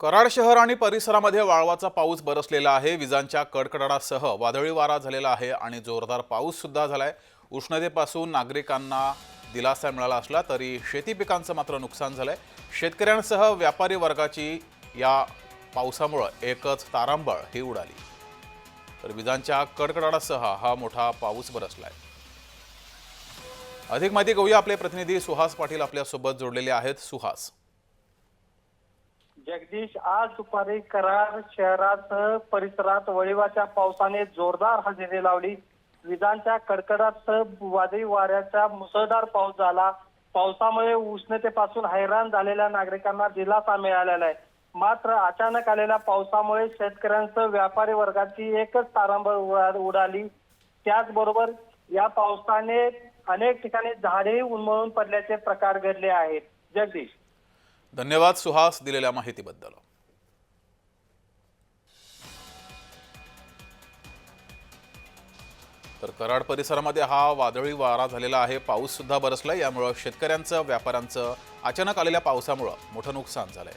कराड शहर आणि परिसरामध्ये वाळवाचा पाऊस बरसलेला आहे. विजांच्या कडकडाटासह वादळी वारा झालेला आहे आणि जोरदार पाऊस सुद्धा झालाय. उष्णतेपासून नागरिकांना दिलासा मिळाला असला तरी शेती पिकांचं मात्र नुकसान झालंय. शेतकऱ्यांसह व्यापारी वर्गाची या पावसामुळं एकच तारांबळ ही उडाली. तर विजांच्या कडकडाटासह हा मोठा पाऊस बरसलाय. अधिक माहिती घेऊया. आपले प्रतिनिधी सुहास पाटील आपल्यासोबत जोडलेले आहेत. सुहास जगदीश आज दुपारी कराड शहरासह परिसरात वळिवाच्या पावसाने जोरदार हजेरी लावली. विजांच्या कडकडासह वादळी वाऱ्याचा मुसळधार पाऊस झाला. पावसामुळे उष्णतेपासून हैराण झालेल्या नागरिकांना दिलासा मिळालेला आहे. मात्र अचानक आलेल्या पावसामुळे शेतकऱ्यांसह व्यापारी वर्गाची एकच तारांब उडाली. त्याचबरोबर या पावसाने अनेक ठिकाणी झाडेही उन्मळून पडल्याचे प्रकार घडले आहेत. जगदीश. धन्यवाद सुहास दिलेल्या माहितीबद्दल. तर कराड परिसरामध्ये हा वादळी वारा झालेला आहे. पाऊस सुद्धा बरसला यामुळं शेतकऱ्यांचं व्यापाऱ्यांचं अचानक आलेल्या पावसामुळं मोठं नुकसान झालंय.